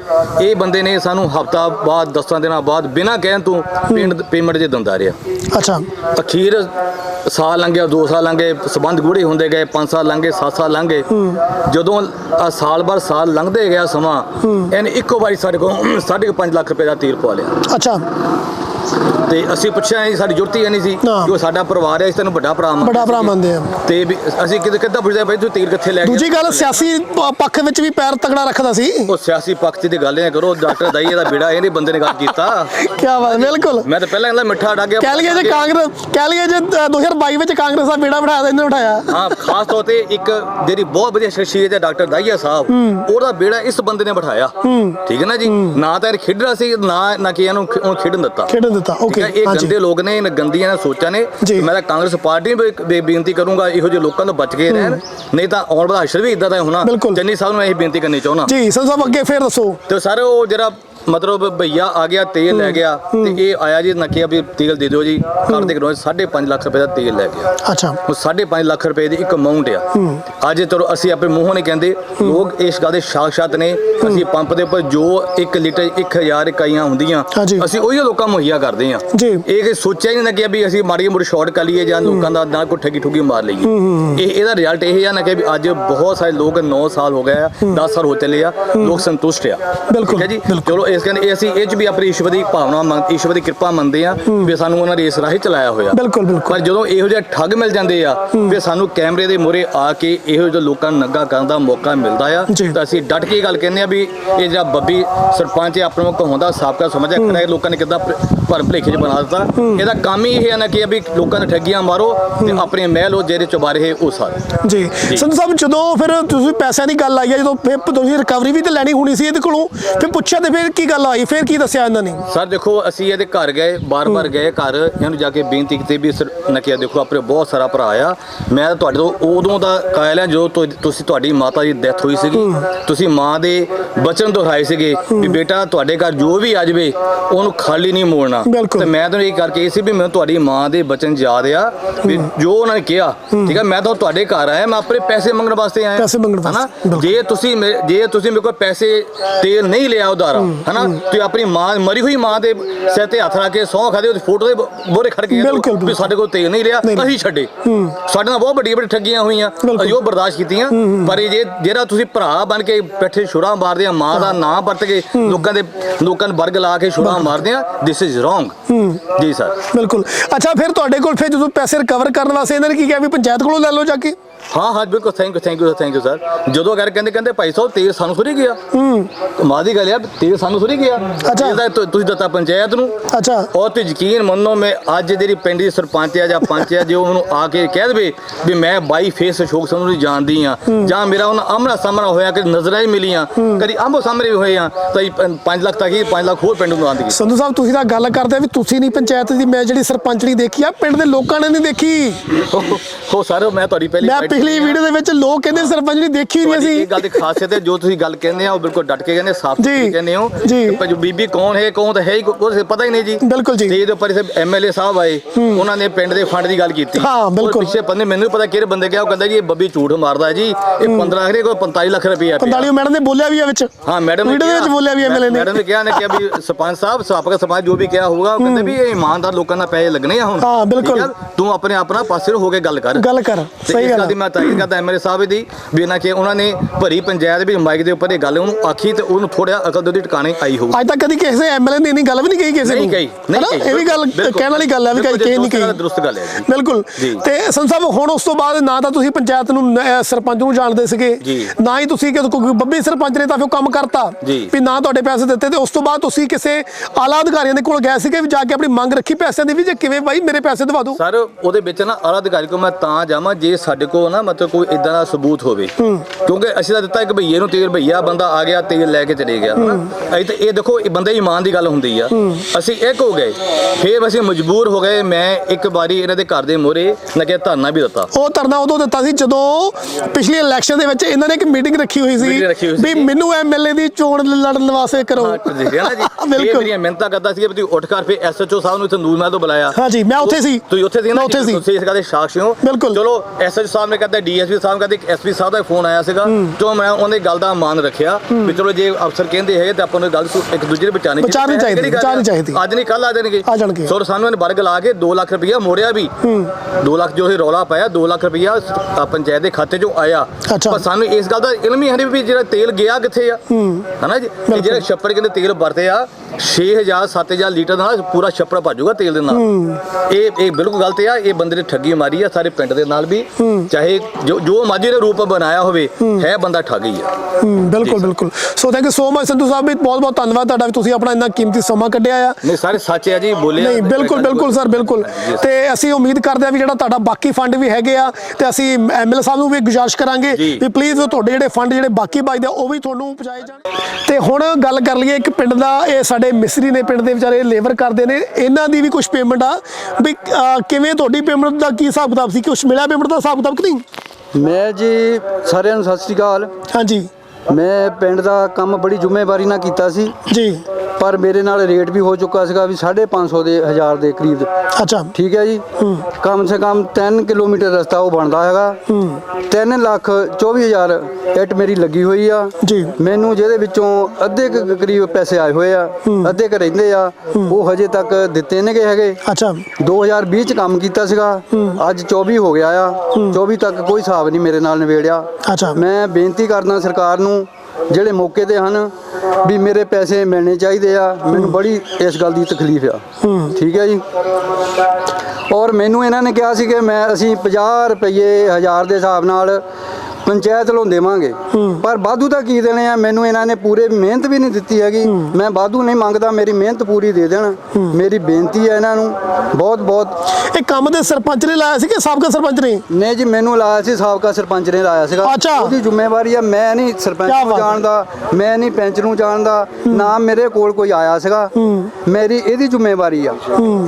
ਇਹ ਬੰਦੇ ਨੇ ਸਾਨੂੰ ਹਫਤਾ ਬਾਅਦ 10 ਦਿਨਾਂ ਬਾਅਦ ਬਿਨਾਂ ਕਹਿਣ ਤੋਂ ਪਿੰਡ ਪੇਮੈਂਟ ਜੇ ਦਿੰਦਾ ਰਿਹਾ। ਅੱਛਾ। ਅਖੀਰ ਸਾਲ ਲੰਘਿਆ 2 ਸਾਲ ਲੰਘੇ ਸਬੰਧ ਗੂੜੇ ਹੁੰਦੇ ਗਏ 5 ਸਾਲ ਲੰਘੇ 7 ਸਾਲ ਲੰਘੇ। ਜਦੋਂ ਆਹ ਸਾਲ ਬਾਰ ਸਾਲ ਲੰਘਦੇ ਗਿਆ ਸਮਾਂ ਇਹਨੇ ਇੱਕੋ ਵਾਰੀ ਸਾਡੇ ਕੋਲ 5.5 ਲੱਖ ਰੁਪਏ ਦਾ ਤੀਰ ਪਵਾ ਲਿਆ। ਅੱਛਾ। ਤੇ ਅਸੀਂ ਪੁੱਛਿਆ ਨਹੀਂ ਸਾਡੀ ਜ਼ਰੂਰਤ ਹੀ ਨਹੀਂ ਸੀ ਨਾ। ਕਿ ਉਹ ਸਾਡਾ ਪਰਿਵਾਰ ਹੈ ਇਸ ਤੈਨੂੰ ਵੱਡਾ ਭਰਾ ਮੰਨਦੇ ਬੜਾ ਭਰਾ। ਮੰਨਦੇ ਆ। ਤੇ ਵੀ ਅਸੀਂ ਕਿਤੇ ਕਿੱਦਾਂ ਪੁੱਛਦੇ ਬਈ ਤੂੰ ਤੀਰ ਕਿੱਥੇ ਲੈ ਗਿਆ? ਦੂਜੀ ਗੱਲ ਸਿਆਸੀ ਪ- ਪੱਖ ਵਿੱਚ ਵੀ ਪੈਰ ਤਗੜਾ ਰੱਖਦਾ ਸੀ। ਉਹ ਸਿਆਸੀ ਪੱਖ ਦੀ ਗੱਲ ਇਹ ਕਰੋ ਡਾਕਟਰ ਦਾਈ ਦਾ ਬੇੜਾ ਇਹਨੇ ਬੰਦੇ ਨੇ ਗੱਲ ਕੀਤਾ। ਕੀ ਬਾਤ ਬਿਲਕੁਲ। ਮੈਂ ਤਾਂ ਪਹਿਲਾਂ ਕਹਿੰਦਾ ਮਿੱਠਾ ਡਾ ਗਿਆ ਕਹਿ ਲਈਏ ਜੇ ਕਾਂਗਰਸ ਕਹਿ ਲਈਏ ਜੇ ਅ, 2022 ਵਿੱਚ ਕਾਂਗਰਸ ਦਾ ਬੇੜਾ ਬਿਠਾਇਆ ਤਾਂ ਇਹਨੇ ਉਠਾਇਆ ਹਾਂ ਖਾਸ ਤੌਰ ਤੇ ਇੱਕ ਜਿਹੜੀ ਬਹੁਤ ਵਧੀਆ ਸ਼ਖਸੀਅਤ ਹੈ ਡਾਕਟਰ ਦਾਈਆ ਸਾਹਿਬ ਉਹਦਾ ਬੇੜਾ ਇਸ ਬੰਦੇ ਨੇ ਬਿਠਾਇਆ। ਠੀਕ ਹੈ ਨਾ ਜੀ? ਨਾ ਤਾਂ ਇਹ ਖੇਡਣਾ ਸੀ ਨਾ ਨਾ ਕਿ ਇਹਨੂੰ ਖ- ਉਹਨੂੰ ਖੇਡਣ ਦਿੱਤਾ। ਖੇਡਣ ਦਿੱਤਾ ਠੀਕ ਓਕੇ। ਹੈ ਇਹ ਗੰਦੇ ਲੋਕ ਨੇ ਇਹਨਾਂ ਗੰਦੀਆਂ ਨੇ ਸੋਚਾਂ ਨੇ। ਮੈਂ ਤਾਂ ਕਾਂਗਰਸ ਪਾਰਟੀ ਨੂੰ ਵੀ ਬੇਨਤੀ ਕਰੂੰਗਾ ਇਹੋ ਜਿਹੇ ਲੋਕਾਂ ਤੋਂ ਬਚ ਕੇ ਰਹਿਣ। ਨਹੀਂ ਤਾਂ ਆਉਣ ਵਾਲਾ ਹਸ਼ਰ ਵੀ ਇਦਾਂ ਦਾ ਹੋਣਾ। ਚੰਨੀ ਸਾਹਿਬ ਨੂੰ ਇਹ ਬੇਨਤੀ ਕਰਨੀ ਚਾਹੁੰਦਾ। ਜੀ ਸੰਧੂ ਸਾਹਿਬ ਅੱਗੇ ਫੇਰ ਦੱਸੋ। ਤੇ ਸਰ ਉਹ ਜਿਹੜਾ ਮਤਲਬ ਭਈਆ ਆ ਗਿਆ ਤੇਲ ਲੈ ਗਿਆ ਤੇ ਇਹ ਆਇਆ ਜੀ ਨਕਿਆ ਵੀ ਤੇਲ ਦੇ ਦਿਓ ਜੀ। ਕਰ ਦੇ ਕਰੋ 5.5 ਲੱਖ ਰੁਪਏ ਦਾ ਤੇਲ ਲੈ ਗਿਆ। ਅੱਛਾ। ਉਹ 5.5 ਲੱਖ ਰੁਪਏ ਦੀ ਇੱਕ ਅਮਾਉਂਟ ਆ। ਅੱਜ ਚਲੋ ਅਸੀਂ ਆਪਣੇ ਮੂੰਹੋਂ ਨਹੀਂ ਕਹਿੰਦੇ ਲੋਕ ਇਸ ਗੱਲ ਦੇ ਸਾਖਸ਼ਾਤ ਨੇ। ਅਸੀਂ ਪੰਪ ਦੇ ਉੱਪਰ ਜੋ 1 ਲੀਟਰ 1000 ਇਕਾਈਆਂ ਹੁੰਦੀਆਂ। ਅਸੀਂ ਉਹੀ ਲੋਕਾਂ ਮੁਹੱਈਆ ਕਰਦੇ ਆ। ਇਹ ਕਿ ਸੋਚਿਆ ਹੀ ਨਹੀਂ ਲੱਗਿਆ ਵੀ ਅਸੀਂ ਮਾੜੀ ਮੋਟੀ ਸ਼ਾਰਟ ਕਰ ਲਈਏ ਜਾਂ ਲੋਕਾਂ ਦਾ ਨਾ ਕੋਈ ਠੱਗੀ ਠੁੱਗੀ ਮਾਰ ਲਈਏ। ਇਹ ਇਹਦਾ ਰਿਜ਼ਲਟ ਇਹ ਆ ਨਾ ਕਿ ਅੱਜ ਬਹੁਤ ਸਾਰੇ ਲੋਕ 9 ਸਾਲ ਹੋ ਗਏ ਆ 10 ਸਾਲ ਹੋ ਚੱਲੇ ਆ। ਲੋਕ ਸੰਤੁਸ਼ਟ ਆ। ਬਿਲਕੁਲ, ਠੀਕ ਹੈ ਜੀ। ਚਲੋ ਇਸ ਕਰਕੇ ਅਸੀਂ ਇਹ ਚ ਵੀ ਆਪਣੀ ਈਸ਼ਵਰ ਦੀ ਭਾਵਨਾ ਮੰਗ ਈਸ਼ਵਰ ਦੀ ਕਿਰਪਾ ਮੰਨਦੇ ਆ ਵੀ ਸਾਨੂੰ ਉਹਨਾਂ ਨੇ ਇਸ ਰਾਹੀਂ ਚਲਾਇਆ ਹੋਇਆ। ਬਿਲਕੁਲ ਬਿਲਕੁਲ। ਪਰ ਜਦੋਂ ਇਹੋ ਜਿਹੇ ਠੱਗ ਮਿਲ ਜਾਂਦੇ ਆ ਫਿਰ ਸਾਨੂੰ ਕੈਮਰੇ ਦੇ ਮੂਹਰੇ ਆ ਕੇ ਇਹੋ ਜਿਹੇ ਲੋਕਾਂ ਨੂੰ ਨੰਗਾ ਕਰਨ ਦਾ ਮੌਕਾ ਮਿਲਦਾ ਆ। ਜੀ। ਤਾਂ ਅਸੀਂ ਡਟ ਕੇ ਇਹ ਗੱਲ ਕਹਿੰਦੇ ਆ ਵੀ ਇਹ ਜਿਹੜਾ ਬੱਬੀ ਸਰਪੰਚ ਆਪਣੇ ਨੂੰ ਕਹਾਉਂਦਾ ਸਾਬਕਾ ਸਮਝਿਆ ਇਹ ਲੋਕਾਂ ਨੇ ਕਿੱਦਾਂ ਪ੍ਰ- ਭਰ ਭਲੇਖੇ ਚ ਬਣਾ ਦਿੱਤਾ। ਇਹਦਾ ਕੰਮ ਹੀ ਇਹ ਹੈ ਨਾ ਕਿ ਅਭੀ ਲੋਕਾਂ ਨੇ ਠੱਗੀਆਂ ਮਾਰੋ ਤੇ ਆਪਣੇ ਮਹਿਲ ਉਹ ਜਿਹੜੇ ਚੁਬਾਰੇ ਉਹ ਸਾਰੇ। ਜੀ। ਸੰਧੂ ਸਾਹਿਬ ਜਦੋਂ ਫਿਰ ਤੁਸੀਂ ਪੈਸਿਆਂ ਦੀ ਗੱਲ ਆਈ ਹੈ ਜਦੋਂ ਫਿਰ ਤੁਸੀਂ ਰਿਕਵਰੀ ਵੀ ਤੇ ਲੈਣੀ ਹੋਣੀ ਸੀ ਇਹਦੇ ਕੋਲੋਂ ਫਿਰ ਪੁੱਛਿਆ ਤੇ ਫਿਰ ਕੀ ਗੱਲ ਆਈ? ਫਿਰ ਕੀ ਦੱਸਿਆ ਇਹਨਾਂ ਨੇ? ਸਰ ਦੇਖੋ ਅਸੀਂ ਇਹਦੇ ਘਰ ਗਏ ਬਾਰ-ਬਾਰ ਗਏ ਘਰ ਇਹਨੂੰ ਜਾ ਕੇ ਬੇਨਤੀ ਕੀਤੀ ਵੀ ਸਰ ਨਕਿਆ ਦੇਖੋ ਆਪਣੇ ਬਹੁਤ ਸਾਰਾ ਭਰਾ ਆ। ਮੈਂ ਤੁਹਾਡੇ ਤੋਂ ਉਦੋਂ ਦਾ ਕਾਇਲ ਜਦੋਂ ਤੁ- ਤੁਸੀਂ ਤੁਹਾਡੀ ਮਾਤਾ ਦੀ ਡੈਥ ਹੋਈ ਸੀਗੀ। ਤੁਸੀਂ ਮਾਂ ਦੇ ਬਚਨ ਦੁਹਰਾਏ ਸੀਗੇ ਵੀ ਬੇਟਾ ਤੁਹਾਡੇ ਘਰ ਜੋ ਵੀ ਆ ਜਾਵੇ ਉਹਨੂੰ ਖਾਲੀ ਨਹੀਂ ਮੋੜਨਾ। ਬਿਲਕੁਲ। ਤੇ ਮੈਂ ਤੁਹਾਨੂੰ ਇਹ ਕਰਕੇ ਇਹ ਸੀ ਵੀ ਮੈਨੂੰ ਤੁਹਾਡੀ ਮਾਂ ਦੇ ਬਚਨ ਯਾਦ ਆ ਵੀ ਜੋ ਉਹਨਾਂ ਨੇ ਕਿਹਾ ਠੀਕ ਹੈ ਮੈਂ ਤਾਂ ਤੁਹਾਡੇ ਘਰ ਆਇਆ ਮੈਂ ਆਪਣੇ ਪੈਸੇ ਮੰਗਣ ਵਾਸਤੇ ਆਇਆ। ਪੈਸੇ ਮੰਗਣ ਵਾਸਤੇ। ਜੇ ਤੁਸੀਂ ਮੇ- ਜੇ ਤੁਸੀਂ ਮੇਰੇ ਕੋਲ ਪੈਸੇ ਤੇਲ ਨਹੀਂ ਲਿਆ ਉਧਾਰ ਹਨਾ? ਤੇ ਆਪਣੀ ਮਾਂ ਮਰੀ ਹੋਈ ਮਾਂ ਦੇ ਸਿਰ ਤੇ ਹੱਥ ਰੱਖ ਕੇ ਸੌਂ ਖਾਦੇ ਉਹਦੀ ਫੋਟੋ ਦੇ ਬੋਰੇ ਖੜ ਕੇ ਬਿਲਕੁਲ, ਵੀ। ਸਾਡੇ ਕੋਲ ਤੇਲ ਨਹੀਂ ਲਿਆ। ਅਸੀਂ ਛੱਡੇ। ਸਾਡੇ ਨਾਲ ਬਹੁਤ ਵੱਡੀਆਂ ਵੱਡੀਆਂ ਠੱਗੀਆਂ ਹੋਈਆਂ ਉਹ ਬਰਦਾਸ਼ਤ ਕੀਤੀਆਂ। ਪਰ ਇਹ ਜੇ ਜਿਹੜਾ ਤੁਸੀਂ ਭਰਾ ਬਣ ਕੇ ਬੈਠੇ ਛੁਰਾ ਮਾਰਦੇ ਆ ਮਾਂ ਦਾ ਨਾਂ ਵਰਤ ਕੇ ਲੋਕਾਂ ਦੇ ਲੋਕਾਂ ਨੂੰ ਵਰਗ ਲਾ ਕੇ ਛੁਰਾ ਮਾਰਦੇ ਆ ਦਿਸ ਇਜ਼ ਰੋਂਗ ਜੀ ਸਰ। ਬਿਲਕੁਲ। ਅੱਛਾ ਫਿਰ ਤੁਹਾਡੇ ਕੋਲ ਫਿਰ ਜਦੋਂ ਪੈਸੇ ਰਿਕਵਰ ਕਰਨ ਵਾਸਤੇ ਇਹਨਾਂ ਨੇ ਕੀ ਕਿਹਾ ਵੀ ਪੰਚਾਇਤ ਕੋਲੋਂ ਲੈ ਲਓ ਜਾ ਕੇ? ਹਾਂ ਹਾਂ ਬਿਲਕੁਲ thank you thank you thank you sir ਜਦੋਂ ਕਰ ਕਹਿੰਦੇ ਕਹਿੰਦੇ ਭਾਈ ਸਾਹਿਬ ਤੇਲ ਸਾਨੂੰ ਥੋੜੀ ਗਿਆ। ਹੂੰ। ਕਮਾਲ ਦੀ ਗੱਲ ਆ ਤੇਲ ਸਾਨੂੰ ਥੋੜੀ ਗਿਆ। ਅੱਛਾ। ਇਹਦਾ ਤੁ- ਤੁਸੀਂ ਦਿੱਤਾ ਪੰਚਾਇਤ ਨੂੰ। ਅੱਛਾ। ਉਹ ਤੇ ਯਕੀਨ ਮੰਨੋ ਮੈਂ ਅੱਜ ਜਿਹੜੀ ਪਿੰਡ ਦੀ ਸਰਪੰਚ ਆ ਜਾਂ ਪੰਚ ਆ ਜੇ ਉਹਨੂੰ ਆ ਕੇ ਕਹਿ ਦੇਵੇ ਵੀ ਮੈਂ ਬਾਈ ਫੇਸ ਅਸ਼ੋਕ ਸੰਧੂ ਨੂੰ ਜਾਣਦੀ ਆ ਜਾਂ ਮੇਰਾ ਉਹਨਾਂ ਆਮਣਾ ਸਾਹਮਣਾ ਹੋਇਆ ਕਿ ਨਜ਼ਰਾਂ ਹੀ ਮਿਲੀਆਂ ਕਦੀ ਆਮੋ ਸਾਹਮਣੇ ਵੀ ਹੋਏ ਆ ਤਾਂ 5 ਲੱਖ ਤੱਕ ਹੀ 5 ਲੱਖ ਹੋਰ ਪਿੰਡ ਨੂੰ ਆਉਂਦੀ ਸੰਧੂ ਸਾਹਿਬ ਤੁਸੀਂ ਤਾਂ ਗੱਲ ਕਰਦੇ ਵੀ ਤੁਸੀਂ ਨਹੀਂ ਪੰਚਾਇਤ ਦੀ ਮੈਂ ਜਿਹੜੀ ਸਰਪੰਚਣੀ ਦੇਖੀ ਆ ਪਿੰਡ ਦੇ ਲੋਕਾਂ ਨੇ ਨਹੀਂ ਦੇਖੀ। ਹੋ ਸਰ ਮੈਂ ਤੁਹਾਡੀ ਪਹਿਲੀ ਮੈਂ fight ਪਿਛਲੀ। ਵੀਡੀਓ ਦੇ ਵਿੱਚ ਲੋਕ ਕਹਿੰਦੇ ਸਰਪੰਚਣੀ ਦੇਖੀ ਨਹੀਂ ਅਸੀਂ। ਇਹ ਗੱਲ ਦੀ ਖਾਸੀਅਤ ਹੈ ਜੋ ਤੁਸੀਂ ਗੱਲ ਕਹਿੰਦੇ ਆ ਉਹ ਬਿਲਕੁਲ ਡਟ ਕੇ ਕਹਿੰਦੇ ਸਾਫ਼ ਜੀ, ਕਹਿੰਦੇ ਹੋ। ਜੀ। ਪਰ ਜੋ ਬੀਬੀ ਕੌਣ ਹੈ ਕੌਣ ਤਾਂ ਹੈ ਹੀ ਕੋ- ਕੁਛ ਪਤਾ ਹੀ ਨਹੀਂ ਜੀ। ਬਿਲਕੁਲ ਜੀ। ਸਟੇਜ ਦੇ ਉੱਪਰ ਇਸੇ ਐਮਐਲਏ ਸਾਹਿਬ ਆਏ ਉਹਨਾਂ ਨੇ ਪਿੰਡ ਦੇ ਫੰਡ ਦੀ ਗੱਲ ਕੀਤੀ। ਹਾਂ, ਬਿਲਕੁਲ। ਪਿੱਛੇ ਬੰਦੇ ਮੈਨੂੰ ਪਤਾ ਕਿਹੜੇ ਬੰਦੇ ਕਿਹਾ ਉਹ ਕਹਿੰਦਾ ਜੀ ਇਹ ਬੱਬੀ ਝੂਠ ਮਾਰਦਾ ਹੈ ਜੀ ਇਹ 15 ਲੱਖ ਦੇ ਕੋਲ 45 ਲੱਖ ਰੁਪਏ 45 ਮੈਡਮ ਨੇ ਬੋਲਿਆ ਵੀ ਆ ਵਿੱਚ। ਹਾਂ ਮੈਡਮ ਵੀਡੀਓ ਦੇ ਵਿੱਚ ਬੋਲਿਆ ਵੀ ਐਮਐਲਏ ਨੇ। ਮੈਡਮ ਨੇ ਕਿਹਾ ਨੇ ਕਿ ਵੀ ਸਰਪੰਚ ਸਾਹਿਬ ਸਾਬਕਾ ਸਰਪੰਚ ਜੋ ਵੀ ਕਿਹਾ ਹੋਊਗਾ ਉਹ ਕਹਿੰਦੇ ਵੀ ਇਹ ਇਮਾਨਦਾਰ ਲੋਕਾਂ ਦਾ ਪੈਸੇ ਲੱਗਣੇ ਆ ਹੁਣ। ਹਾਂ, ਬਿਲਕੁਲ। ਠੀਕ ਆ? ਤੂੰ ਆਪਣੇ ਆਪਣਾ ਪਾਸੇ ਨੂੰ ਹੋ ਕੇ ਗੱਲ ਕਰ। ਗੱਲ ਕਰ। ਤੇ ਸਹੀ ਇਸ ਗੱਲ ਗੱਲ ਦੀ। ਮੈਂ ਤਾਰੀਫ ਕਰਦਾ ਐਮਐਲਏ ਸਾਹਿਬ ਦੀ ਵੀ ਇਹਨਾਂ ਕਿ ਉਹਨਾਂ ਨੇ ਭਰੀ ਪੰਚਾਇਤ ਵਿੱਚ ਮਾਈਕ ਦੇ ਉੱਪਰ ਇਹ ਗੱਲ ਉਹਨੂੰ ਆਖੀ ਤੇ ਉਹਨੂੰ ਥੋੜਾ ਅਕਲ ਦੇ ਟਿਕਾਣੇ ਆਈ ਹੋਊ ਅੱਜ ਤੱਕ ਕਦੀ ਕਿਸੇ ਐਮਐਲਏ ਨੇ ਇੰਨੀ ਗੱਲ ਵੀ ਨਹੀਂ ਕਹੀ ਕਿਸੇ ਨੂੰ ਨਹੀਂ ਕਹੀ ਨਹੀਂ ਇਹ ਵੀ ਗੱਲ ਕਹਿਣ ਵਾਲੀ ਗੱਲ ਹੈ ਵੀ ਕਹੀ ਕਹੀ ਨਹੀਂ ਕਹੀ ਦਰੁਸਤ ਗੱਲ ਹੈ। ਬਿਲਕੁਲ। ਤੇ ਸੰਤ ਸਾਹਿਬ ਹੁਣ ਉਸ ਤੋਂ ਬਾਅਦ ਨਾ ਤਾਂ ਤੁਸੀਂ ਪੰਚਾਇਤ ਨੂੰ ਸਰਪੰਚ ਨੂੰ ਜਾਣਦੇ ਸੀਗੇ। ਨਾ ਹੀ ਤੁਸੀਂ ਕਿ ਕੋਈ ਬੱਬੀ ਸਰਪੰਚ ਨੇ ਤਾਂ ਫਿਰ ਕੰਮ ਕਰਤਾ। ਵੀ ਨਾ ਤੁਹਾਡੇ ਪੈਸੇ ਦਿੱਤੇ ਤੇ ਉਸ ਤੋਂ ਬਾਅਦ ਤੁਸੀਂ ਕਿਸੇ ਆਲਾ ਅਧਿਕਾਰੀਆਂ ਦੇ ਕੋਲ ਗਏ ਸੀਗੇ ਵੀ ਜਾ ਕੇ ਆਪਣੀ ਮੰਗ ਰੱਖੀ ਪੈਸਿਆਂ ਦੀ ਵੀ ਜੇ ਕਿਵੇਂ ਬਾਈ ਮੇਰੇ ਪੈਸੇ ਦਵਾ ਦਿਓ ਸਰ ਉਹਦੇ ਵਿੱਚ ਨਾ ਆਲਾ ਅਧਿਕਾਰੀ ਕੋ ਮੈਂ ਤਾਂ ਜਾਵਾਂ ਜੇ ਸਾਡੇ ਕੋਲ ਨਾ ਮਤਲਬ ਕੋਈ ਇਦਾਂ ਦਾ ਸਬੂਤ ਹੋਵੇ। ਕਿਉਂਕਿ ਅਸੀਂ ਤਾਂ ਦਿੱਤਾ ਇੱਕ ਭਈਏ ਨੂੰ ਤੇਲ ਭਈਆ ਬੰਦਾ ਆ ਗਿਆ ਤੇਲ ਲੈ ਕੇ ਚਲੇ ਗਿਆ ਹਨਾ? ਅਸੀਂ ਤਾਂ ਇਹ ਦੇਖੋ ਇਹ ਬੰਦੇ ਇਮਾਨ ਦੀ ਗੱਲ ਹੁੰਦੀ ਆ। ਅਸੀਂ ਇੱਕ ਹੋ ਗਏ ਫਿਰ ਅਸੀਂ ਮਜਬੂਰ ਹੋ ਗਏ ਮੈਂ ਇੱਕ ਵਾਰੀ ਇਹਨਾਂ ਦੇ ਘਰ ਦੇ ਮੋਰੇ ਨਕਿਆ ਧਰਨਾ ਵੀ ਦਿੱਤਾ। ਉਹ ਧਰਨਾ ਉਦੋਂ ਦਿੱਤਾ ਸੀ ਜਦੋਂ ਪਿਛਲੀ ਇਲੈਕਸ਼ਨ ਦੇ ਵਿੱਚ ਇਹਨਾਂ ਨੇ ਇੱਕ ਮੀਟਿੰਗ ਰੱਖੀ ਹੋਈ ਸੀ ਵੀ। ਮੈਨੂੰ ਐਮਐਲਏ ਦੀ ਚੋਣ ਲੜਨ ਵਾਸਤੇ ਕਰੋ। ਬਿਲਕੁਲ। ਮੇਰੀਆਂ ਮਿਹਨਤਾਂ ਕਰਦਾ ਸੀ ਤੁਸੀਂ ਉੱਠ ਕਰ ਫਿਰ ਐਸਐਚਓ ਸਾਹਿਬ ਨੂੰ ਇੱਥੇ ਨੂਰ ਮਹਿਲ ਤੋਂ ਬੁਲਾਇਆ। ਹਾਂ ਜੀ, ਮੈਂ ਉੱਥੇ ਸੀ। ਤੁਸੀਂ ਉੱਥੇ ਸੀ ਨਾ ਉੱਥੇ ਸੀ। ਤੁਸੀਂ ਇਸ ਗੱਲ ਦੇ ਸਾਕਸ਼ੀ ਹੋ। ਚਲੋ ਐਸਐਚਓ ਸਾਹਿਬ ਨੇ ਕਹਿੰਦਾ ਡੀਐਸਪੀ ਸਾਹਿਬ ਕਹਿੰਦੇ ਐਸਪੀ ਸਾਹਿਬ ਦਾ ਫੋਨ ਆਇਆ ਸੀਗਾ ਜੋ ਮੈਂ ਉਹਨੇ ਗੱਲ ਦਾ ਮਾਨ ਰੱਖਿਆ ਵੀ ਚਲੋ ਜੇ ਅਫਸਰ ਕਹਿੰਦੇ ਹੈਗੇ ਤਾਂ ਆਪਾਂ ਨੂੰ ਗੱਲ ਇੱਕ ਦੂਜੇ ਦੇ ਬਚਾਣੀ ਬਚਾਉਣੀ ਚਾਹੀਦੀ, ਬਚਾਉਣੀ ਚਾਹੀਦੀ। ਅੱਜ ਨਹੀਂ ਕੱਲ ਆ ਜਾਣਗੇ। ਆ ਜਾਣਗੇ। ਸੋ ਸਾਨੂੰ ਇਹਨੇ ਵਰਗ ਲਾ ਕੇ 2 ਲੱਖ ਰੁਪਇਆ ਮੋੜਿਆ ਵੀ। 2 ਲੱਖ ਜੋ ਇਹ ਰੌਲਾ ਪਾਇਆ 2 ਲੱਖ ਰੁਪਇਆ ਪੰਚਾਇਤ ਦੇ ਖਾਤੇ 'ਚੋਂ ਆਇਆ। ਪਰ ਸਾਨੂੰ ਇਸ ਗੱਲ ਦਾ ਇਲਮ ਹੀ ਹੈ ਵੀ ਜਿਹੜਾ ਤੇਲ ਗਿਆ ਕਿੱਥੇ ਆ? ਹਨਾ ਜੀ? ਜਿਹੜਾ ਛੱਪੜ ਕਹਿੰਦੇ ਤੇਲ ਵਰਤੇ ਆ 6000 7000 ਲੀਟਰ ਨਾਲ ਪੂਰਾ ਛੱਪੜ ਭੱਜੂਗਾ ਤੇਲ ਦੇ ਨਾਲ। ਇਹ ਇਹ ਬਿਲਕੁਲ ਗਲਤ ਆ ਇਹ ਬੰਦੇ ਨੇ ਠੱਗੀ ਮਾਰੀ ਆ ਸਾਰੇ ਪਿੰਡ ਦੇ ਨਾਲ ਵੀ। ਚਾਹੇ ਜੋ ਜੋ ਮਾਝੇ ਨੇ ਰੂਪ ਬਣਾਇਆ ਹੋਵੇ ਹੈ। ਬੰਦਾ ਠੱਗ ਹੀ ਆ। ਬਿਲਕੁਲ ਬਿਲਕੁਲ। So thank you so much Sandhu Sahib ਬਹੁਤ ਬਹੁਤ ਧੰਨਵਾਦ ਤੁਹਾਡਾ ਵੀ ਤੁਸੀਂ ਆਪਣਾ ਇੰਨਾ ਕੀਮਤੀ ਸਮਾਂ ਕੱਢਿਆ ਆ। ਨਹੀਂ ਸਾਰੇ ਸੱਚ ਆ ਜੀ ਬੋਲੇ ਨਹੀਂ ਬਿਲਕੁਲ ਬਿਲਕੁਲ ਸਰ ਬਿਲਕੁਲ। ਤੇ ਅਸੀਂ ਉਮੀਦ ਕਰਦੇ ਹਾਂ ਵੀ ਜਿਹੜਾ ਤੁਹਾਡਾ ਬਾਕੀ ਫੰਡ ਵੀ ਹੈਗੇ ਆ ਤੇ ਅਸੀਂ ਐਮਐਲ ਸਾਹਿਬ ਨੂੰ ਵੀ ਗੁਜ਼ਾਰਿਸ਼ ਕਰਾਂਗੇ। ਵੀ ਪਲੀਜ਼ ਤੁਹਾਡੇ ਜਿਹੜੇ ਫੰਡ ਜਿਹੜੇ ਬਾਕੀ ਬਚਦੇ ਆ ਉਹ ਵੀ ਤੁਹਾਨੂੰ ਪਹੁੰਚਾਏ ਜਾਣ। ਤੇ ਹੁਣ ਗੱਲ ਕਰ ਲਈਏ ਇੱਕ ਪਿੰਡ ਦਾ ਇਹ ਸਾਡੇ ਮਿਸਤਰੀ ਨੇ ਪਿੰਡ ਦੇ ਵਿਚਾਰੇ ਲੇਬਰ ਕਰਦੇ ਨੇ ਇਹਨਾਂ ਦੀ ਵੀ ਕੁਝ ਪੇਮੈਂਟ ਆ। ਵੀ ਕਿਵੇਂ ਤੁਹਾਡੀ ਪੇਮੈਂਟ ਦਾ ਕੀ ਹਿਸਾਬ ਕਿਤਾਬ ਸੀ? ਕੁਝ ਮਿਲਿਆ ਪੇਮੈਂਟ ਦਾ ਹਿਸਾਬ ਕਿਤਾਬ ਕਿ ਨਹੀਂ? ਮੈਂ ਜੀ ਸਾਰਿਆਂ ਨੂੰ ਸਤਿ ਸ੍ਰੀ ਅਕਾਲ। ਹਾਂਜੀ। ਮੈਂ ਪਿੰਡ ਦਾ ਕੰਮ ਬੜੀ ਜ਼ਿੰਮੇਵਾਰੀ ਨਾਲ ਕੀਤਾ ਸੀ। ਜੀ। ਪਰ ਮੇਰੇ ਨਾਲ ਰੇਟ ਵੀ ਹੋ ਚੁੱਕਾ ਸੀਗਾ ਵੀ 550 ਦੇ ਹਜ਼ਾਰ ਦੇ ਕਰੀਬ ਅੱਛਾ। ਠੀਕ ਹੈ ਜੀ? ਕਮ ਸੇ ਕਮ 3 ਕਿਲੋਮੀਟਰ ਰਸਤਾ ਉਹ ਬਣਦਾ ਹੈਗਾ। 3 ਲੱਖ 24 ਹਜ਼ਾਰ ਇੱਟ ਮੇਰੀ ਲੱਗੀ ਹੋਈ ਆ। ਜੀ। ਮੈਨੂੰ ਜਿਹਦੇ ਵਿੱਚੋਂ ਅੱਧੇ ਕੁ ਕਰੀਬ ਪੈਸੇ ਆਏ ਹੋਏ ਆ ਅੱਧੇ ਕ ਰਹਿੰਦੇ ਆ। ਉਹ ਹਜੇ ਤੱਕ ਦਿੱਤੇ ਨੇਗੇ ਹੈਗੇ। ਅੱਛਾ। 2020 ਚ ਕੰਮ ਕੀਤਾ ਸੀਗਾ। ਅੱਜ 24 ਹੋ ਗਿਆ ਆ। 24 ਤੱਕ ਕੋਈ ਹਿਸਾਬ ਨਹੀਂ ਮੇਰੇ ਨਾਲ ਨਿਬੇੜਿਆ। ਅੱਛਾ। ਮੈਂ ਬੇਨਤੀ ਕਰਦਾ ਸਰਕਾਰ ਨੂੰ ਜਿਹੜੇ ਮੌਕੇ ਤੇ ਹਨ ਵੀ ਮੇਰੇ ਪੈਸੇ ਮਿਲਣੇ ਚਾਹੀਦੇ ਆ ਮੈਨੂੰ ਬੜੀ ਇਸ ਗੱਲ ਦੀ ਤਕਲੀਫ ਆ। ਠੀਕ ਹੈ ਜੀ? ਔਰ ਮੈਨੂੰ ਇਹਨਾਂ ਨੇ ਕਿਹਾ ਸੀ ਕਿ ਮੈਂ ਅਸੀਂ 50 ਰੁਪਏ ਹਜ਼ਾਰ ਦੇ ਹਿਸਾਬ ਨਾਲ ਪੰਚਾਇਤ ਵੱਲੋਂ ਦੇਵਾਂਗੇ। ਪਰ ਵਾਧੂ ਤਾਂ ਕੀ ਦੇਣੇ ਆ? ਮੈਨੂੰ ਇਹਨਾਂ ਨੇ ਪੂਰੇ ਮਿਹਨਤ ਵੀ ਨਹੀਂ ਦਿੱਤੀ ਹੈਗੀ। ਮੈਂ ਵਾਧੂ ਨਹੀਂ ਮੰਗਦਾ ਮੇਰੀ ਮਿਹਨਤ ਪੂਰੀ ਦੇ ਦੇਣ। ਮੇਰੀ ਬੇਨਤੀ ਹੈ ਇਹਨਾਂ ਨੂੰ। ਬਹੁਤ ਬਹੁਤ। ਇਹ ਕੰਮ ਦੇ ਸਰਪੰਚ ਨੇ ਲਾਇਆ ਸੀ ਕਿ ਸਾਬਕਾ ਸਰਪੰਚ ਨੇ? ਨੇ ਜੀ ਮੈਨੂੰ ਲਾਇਆ ਸੀ ਸਾਬਕਾ ਸਰਪੰਚ ਨੇ ਲਾਇਆ ਸੀਗਾ। ਉਹਦੀ ਜ਼ਿੰਮੇਵਾਰੀ ਆ ਮੈਂ ਨਹੀਂ ਸਰਪੰਚ ਨੂੰ। ਜਾਣਦਾ ਮੈਂ ਨਹੀਂ ਪੈਂਚ ਨੂੰ ਜਾਣਦਾ ਨਾ ਮੇਰੇ ਕੋਲ ਕੋਈ ਆਇਆ ਸੀਗਾ। ਮੇਰੀ ਇਹਦੀ ਜ਼ਿੰਮੇਵਾਰੀ ਆ।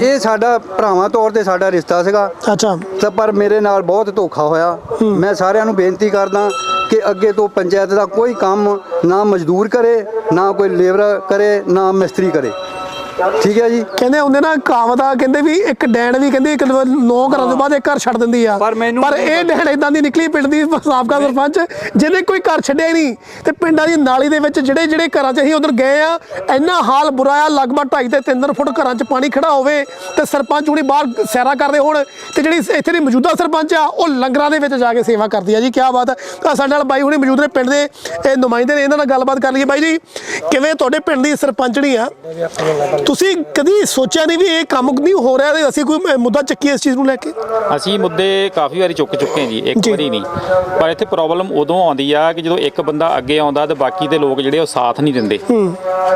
ਇਹ ਸਾਡਾ ਭਰਾਵਾਂ ਤੌਰ ਤੇ ਸਾਡਾ ਰਿਸ਼ਤਾ ਸੀਗਾ। ਅੱਛਾ। ਪਰ ਮੇਰੇ ਨਾਲ ਬਹੁਤ ਧੋਖਾ ਹੋਇਆ। ਮੈਂ ਸਾਰਿਆਂ ਨੂੰ ਬੇਨਤੀ ਕਰਦਾ ਕਿ ਅੱਗੇ ਤੋਂ ਪੰਚਾਇਤ ਦਾ ਕੋਈ ਕੰਮ ਨਾ ਮਜ਼ਦੂਰ ਕਰੇ, ਨਾ ਕੋਈ ਲੇਬਰ ਕਰੇ, ਨਾ ਮਿਸਤਰੀ ਕਰੇ। ਠੀਕ ਹੈ ਜੀ। ਕਹਿੰਦੇ ਹੁੰਦੇ ਨਾ ਕਹਾਵਤ ਆ ਕਹਿੰਦੇ ਵੀ ਇੱਕ ਡੈਣ ਵੀ ਕਹਿੰਦੀ ਇੱਕ ਨੌ ਘਰਾਂ ਤੋਂ ਬਾਅਦ ਇੱਕ ਘਰ ਛੱਡ ਦਿੰਦੀ ਆ। ਪਰ ਇਹ ਡੈਣ ਇਦਾਂ ਦੀ ਨਿਕਲੀ ਪਿੰਡ ਦੀ ਸਾਬਕਾ ਸਰਪੰਚ ਜਿਹਨੇ ਕੋਈ ਘਰ ਛੱਡਿਆ ਨਹੀਂ। ਤੇ ਪਿੰਡਾਂ ਦੀ ਨਾਲੀ ਦੇ ਵਿੱਚ ਜਿਹੜੇ ਜਿਹੜੇ ਘਰਾਂ 'ਚ ਅਸੀਂ ਉਧਰ ਗਏ ਆ ਇੰਨਾ ਹਾਲ ਬੁਰਾ ਆ ਲਗਭਗ 2.5 ਤੇ 3 ਫੁੱਟ ਘਰਾਂ 'ਚ ਪਾਣੀ ਖੜਾ ਹੋਵੇ ਤੇ ਸਰਪੰਚ ਹੁਣੀ ਬਾਹਰ ਸੈਰਾ ਕਰਦੇ ਹੋਣ ਤੇ ਜਿਹੜੀ ਇੱਥੇ ਦੀ ਮੌਜੂਦਾ ਸਰਪੰਚ ਆ ਉਹ ਲੰਗਰਾਂ ਦੇ ਵਿੱਚ ਜਾ ਕੇ ਸੇਵਾ ਕਰਦੀ ਆ ਜੀ। ਕੀ ਬਾਤ ਤਾਂ ਸਾਡੇ ਨਾਲ ਬਾਈ ਹੁਣੀ ਮੌਜੂਦ ਨੇ ਪਿੰਡ ਦੇ ਇਹ ਨੁਮਾਇੰਦੇ ਨੇ ਇਹਨਾਂ ਨਾਲ ਗੱਲਬਾਤ ਕਰ ਲਈਏ। ਬਾਈ ਜੀ ਕਿਵੇਂ ਤੁਹਾਡੇ ਪਿੰਡ ਦੀ ਸਰਪੰਚਣੀ ਆ? ਤੁਸੀਂ ਕਦੀ ਸੋਚਿਆ ਨਹੀਂ ਵੀ ਇਹ ਕੰਮ ਨਹੀਂ ਹੋ ਰਿਹਾ ਤੇ ਅਸੀਂ ਕੋਈ ਮੁੱਦਾ ਚੱਕੀਏ ਇਸ ਚੀਜ਼ ਨੂੰ ਲੈ ਕੇ? ਅਸੀਂ ਮੁੱਦੇ ਕਾਫੀ ਵਾਰੀ ਚੁੱਕ ਚੁੱਕੇ ਜੀ ਇੱਕ। ਵਾਰੀ ਨਹੀਂ। ਪਰ ਇੱਥੇ ਪ੍ਰੋਬਲਮ ਉਦੋਂ ਆਉਂਦੀ ਆ ਕਿ ਜਦੋਂ ਇੱਕ ਬੰਦਾ ਅੱਗੇ ਆਉਂਦਾ ਤੇ ਬਾਕੀ ਦੇ ਲੋਕ ਜਿਹੜੇ ਉਹ ਸਾਥ ਨਹੀਂ ਦਿੰਦੇ।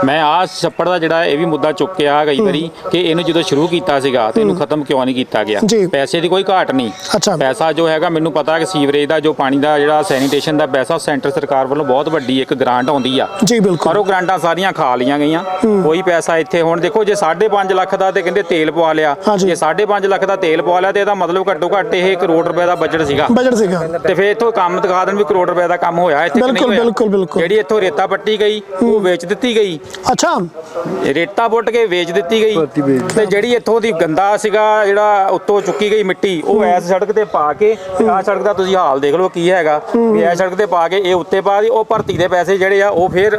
ਮੈਂ ਆ ਛੱਪੜ ਦਾ ਜਿਹੜਾ ਇਹ ਵੀ ਮੁੱਦਾ ਚੁੱਕਿਆ ਕਈ ਵਾਰੀ ਕਿ ਇਹਨੂੰ ਜਦੋਂ ਸ਼ੁਰੂ ਕੀਤਾ ਸੀਗਾ ਤੇ ਇਹਨੂੰ ਖਤਮ ਕਿਉਂ ਨਹੀਂ ਕੀਤਾ ਗਿਆ। ਪੈਸੇ ਦੀ ਕੋਈ ਘਾਟ ਨਹੀਂ। ਪੈਸਾ ਜੋ ਹੈਗਾ ਮੈਨੂੰ ਪਤਾ ਕਿ ਸੀਵਰੇਜ ਦਾ ਜੋ ਪਾਣੀ ਦਾ ਜਿਹੜਾ ਸੈਨੀਟੇਸ਼ਨ ਦਾ ਪੈਸਾ ਸੈਂਟਰ ਸਰਕਾਰ ਵੱਲੋਂ ਬਹੁਤ ਵੱਡੀ ਇੱਕ ਗ੍ਰਾਂਟ ਆਉਂਦੀ ਆ। ਜੀ ਪਰ ਉਹ ਗ੍ਰਾਂਟਾਂ ਸਾਰੀਆਂ ਖਾ ਲੀਆਂ ਗਈਆਂ। ਕੋਈ ਪੈਸਾ ਇੱਥੇ ਹੁਣ ਦੇਖੋ ਜੇ 5.5 ਲੱਖ ਦਾ ਤੇ ਕਹਿੰਦੇ ਤੇਲ ਪਵਾ ਲਿਆ। ਜੇ 5.5 ਲੱਖ ਦਾ ਤੇਲ ਪਵਾ ਲਿਆ ਤੇ ਇਹਦਾ ਮਤਲਬ ਘੱਟੋ ਘੱਟ ਇਹ ਕਰੋੜ ਰੁਪਏ ਦਾ ਬਜਟ ਸੀਗਾ। ਬਜਟ ਸੀਗਾ। ਤੇ ਫੇਰ ਇੱਥੋਂ ਕੰਮ ਦਿਖਾ ਦੇਣ ਵੀ ਕਰੋੜ ਰੁਪਏ ਦਾ ਕੰਮ ਹੋਇਆ ਇੱਥੇ ਨਹੀਂ ਬਿਲਕੁਲ, ਹੋਇਆ। ਬਿਲਕੁਲ, ਬਿਲਕੁਲ। ਜਿਹੜੀ ਇੱਥੋਂ ਰੇਤਾ ਪੱਟੀ ਗਈ ਉਹ ਵੇਚ ਦਿੱਤੀ ਗਈ। ਅੱਛਾ। ਰੇਤਾ ਪੁੱਟ ਕੇ ਵੇਚ ਦਿੱਤੀ ਗਈ। ਤੇ ਜਿਹੜੀ ਇੱਥੋਂ ਦੀ ਗੰਦਾ ਸੀਗਾ ਜਿਹੜਾ ਉੱਤੋਂ ਚੁੱਕੀ ਗਈ ਮਿੱਟੀ ਉਹ ਐਸ ਸੜਕ ਤੇ ਪਾ ਕੇ ਆ ਸੜਕ ਦਾ ਤੁਸੀਂ ਹਾਲ ਦੇਖ ਲਓ ਕੀ ਹੈਗਾ। ਵੀ ਐਸ ਸੜਕ ਤੇ ਪਾ ਕੇ ਇਹ ਉੱਤੇ ਪਾ ਦੀ ਉਹ ਭਰਤੀ ਦੇ ਪੈਸੇ ਜਿਹੜੇ ਆ ਉਹ ਫਿਰ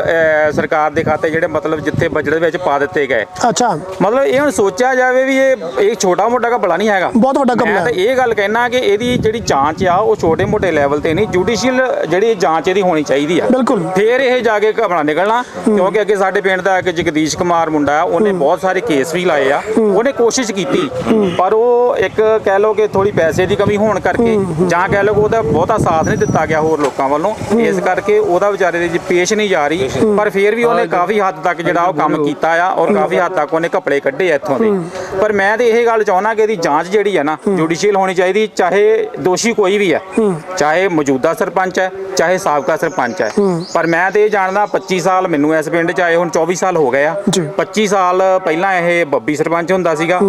ਸਰਕਾਰ ਦੇ ਖਾਤੇ ਜਿਹੜੇ ਮਤਲਬ ਜਿੱਥੇ ਬਜਟ ਵਿੱਚ ਪਾ ਦਿੱਤੇ ਗਏ। ਅੱਛਾ। ਮਤਲਬ ਇਹ ਹੁਣ ਸੋਚਿਆ ਜਾਵੇ ਵੀ ਇਹ ਇਹ ਛੋਟਾ ਮੋਟਾ ਭਲਾ ਨਹੀਂ ਹੈਗਾ। ਬਹੁਤ ਵੱਡਾ ਕੰਮ ਮੈਂ ਹੈ। ਤਾਂ ਇਹ ਗੱਲ ਕਹਿਣਾ ਕਿ ਇਹਦੀ ਜਿਹੜੀ ਜਾਂਚ ਆ ਉਹ ਛੋਟੇ ਮੋਟੇ ਲੈਵਲ ਤੇ ਨਹੀਂ ਜੁਡੀਸ਼ੀਅਲ ਜਿਹੜੀ ਜਾਂਚ ਇਹਦੀ ਹੋਣੀ ਚਾਹੀਦੀ ਆ। ਬਿਲਕੁਲ। ਫੇਰ ਇਹ ਜਾ ਕੇ ਘਬਰਾ ਨਿਕਲਣਾ ਕਿਉਂਕਿ ਅੱਗੇ ਸਾਡੇ ਪਿੰਡ ਦਾ ਇੱਕ ਜਗਦੀਸ਼ ਕੁਮਾਰ ਮੁੰਡਾ ਆ ਉਹਨੇ ਬਹੁਤ ਸਾਰੇ ਕੇਸ ਵੀ ਲਾਏ ਆ। ਉਹਨੇ ਕੋਸ਼ਿਸ਼ ਕੀਤੀ ਪਰ ਉਹ ਇੱਕ ਕਹਿ ਲਓ ਕਿ ਥੋੜੀ ਪੈਸੇ ਦੀ ਕਮੀ ਹੋਣ ਕਰਕੇ ਜਾਂ ਕਹਿ ਕਿ ਉਹਦਾ ਬਹੁਤਾ ਸਾਥ ਨਹੀਂ ਦਿੱਤਾ ਗਿਆ ਹੋਰ ਲੋਕਾਂ ਵੱਲੋਂ। ਇਸ ਕਰਕੇ ਉਹਦਾ ਵਿਚਾਰੇ ਦੀ ਪੇਸ਼ ਨਹੀਂ ਜਾ ਰਹੀ ਪਰ ਫੇਰ ਵੀ ਉਹਨੇ ਕਾਫੀ ਹੱਦ ਤੱਕ ਜਿਹੜਾ ਉਹ ਕੰਮ ਕੀਤਾ ਆ ਔਰ ਕਾਫੀ ਹੱਦ ਤੱਕ ਉਹਨੇ ਕੱਪੜੇ ਕੱਢੇ ਆ ਇੱਥੋਂ ਦੇ। ਪਰ ਮੈਂ ਤੇ ਇਹ ਗੱਲ ਚਾਹੁੰਦਾ ਕਿ ਇਹਦੀ ਜਾਂਚ ਜਿਹੜੀ ਹੈ ਨਾ ਜੁਡੀਸ਼ੀਅਲ ਹੋਣੀ ਚਾਹੀਦੀ ਚਾਹੇ ਦੋਸ਼ੀ ਕੋਈ ਵੀ ਹੈ। ਚਾਹੇ ਮੌਜੂਦਾ ਸਰਪੰਚ ਹੈ ਚਾਹੇ ਸਾਬਕਾ ਸਰਪੰਚ ਹੈ। ਪਰ ਮੈਂ ਤੇ ਇਹ ਜਾਣਦਾ 25 ਸਾਲ ਮੈਨੂੰ ਇਸ ਪਿੰਡ ਚ ਆਏ ਹੁਣ 24 ਸਾਲ ਹੋ ਗਏ ਆ। ਜੀ। 25 ਸਾਲ ਪਹਿਲਾਂ ਇਹ ਬੱਬੀ ਸਰਪੰਚ ਹੁੰਦਾ ਸੀਗਾ।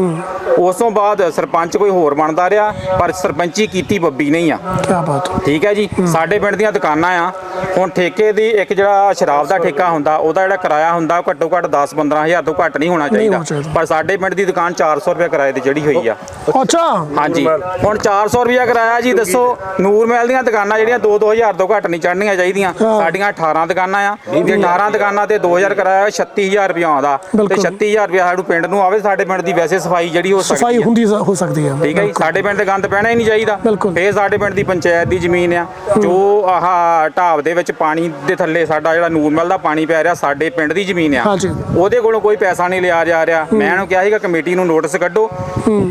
ਉਸ ਤੋਂ ਬਾਅਦ ਸਰਪੰਚ ਕੋਈ ਹੋਰ ਬਣਦਾ ਰਿਹਾ ਪਰ ਸਰਪੰਚੀ ਕੀਤੀ ਬੱਬੀ ਨਹੀਂ ਆ। ਕੀ ਬਾਤ। ਠੀਕ ਹੈ ਜੀ। ਸਾਡੇ ਪਿੰਡ ਦੀਆਂ ਦੁਕਾਨਾਂ ਆ। ਹੁਣ ਠੇਕੇ ਦੀ ਇੱਕ ਜਿਹੜਾ ਸ਼ਰਾਬ ਦਾ ਠੇਕਾ ਹੁੰਦਾ ਉਹਦਾ ਜਿਹੜਾ ਕਿਰਾਇਆ ਹੁੰਦਾ ਘੱਟੋ ਘੱਟ 10 15000 ਤੋਂ ਘੱਟ ਨਹੀਂ ਹੋਣਾ ਚਾਹੀਦਾ। ਪਰ ਸਾਡੇ ਪਿੰਡ ਦੀ ਦੁਕਾਨ 400 ਰੁਪਏ ਕਿਰਾਏ ਦੀ ਚੜੀ ਹੋਈ ਆ। ਅੱਛਾ। ਹਾਂਜੀ। ਹੁਣ 400 ਰੁਪਿਆ ਕਿਰਾਇਆ ਜੀ ਦੱਸੋ ਨੂਰ ਮਹਿਲ ਦੀਆਂ ਦੁਕਾਨਾਂ ਜਿਹੜੀਆਂ 2-2000 ਤੋਂ ਘੱਟ ਨਹੀਂ ਚੜਨੀਆਂ ਚਾਹੀਦੀਆਂ। ਸਾਡੀਆਂ 18 ਦੁਕਾਨਾਂ ਆ। ਤੇ 18 ਦੁਕਾਨਾਂ ਤੇ 2000 ਕਿਰਾਇਆ 36000 ਰੁਪਿਆ ਆਉਂਦਾ। ਤੇ ਬਿਲਕੁਲ। 36000 ਰੁਪਿਆ ਸਾਡੇ ਪਿੰਡ ਨੂੰ ਆਵੇ ਸਾਡੇ ਪਿੰਡ ਦੀ ਵੈਸੇ ਸਫ਼ਾਈ ਜਿਹੜੀ ਹੋ ਸਕਦੀ ਸਫ਼ਾਈ ਹੈ ਹੁੰਦੀ ਸ- ਹੋ ਸਕਦੀ ਹੈ ਠੀਕ ਹੈ ਜੀ ਸਾਡੇ ਪਿੰਡ ਤੇ ਗੰਦ ਪੈਣਾ ਹੀ ਨਹੀਂ ਚਾਹੀਦਾ। ਫੇਰ ਸਾਡੇ ਪਿੰਡ ਦੀ ਪੰਚਾਇਤ ਦੀ ਜ਼ਮੀਨ ਆ। ਜੋ ਆਹ ਢਾਬ ਦੇ ਵਿੱਚ ਪਾਣੀ ਦੇ ਥੱਲੇ ਸਾਡਾ ਜਿਹੜਾ ਨੂਰਮਲ ਦਾ ਪਾਣੀ ਪੈ ਰਿਹਾ ਸਾਡੇ ਪਿੰਡ ਦੀ ਜ਼ਮੀਨ ਆ। ਹਾਂਜੀ। ਉਹਦੇ ਕੋਲੋਂ ਕੋਈ ਪੈਸਾ ਨਹੀਂ ਲਿਆ ਜਾ ਰਿਹਾ। ਮੈਂ ਉਹਨੂੰ ਕਿਹਾ ਸੀਗਾ ਕਮੇਟੀ ਨੂੰ ਨੋਟਿਸ ਕੱਢੋ।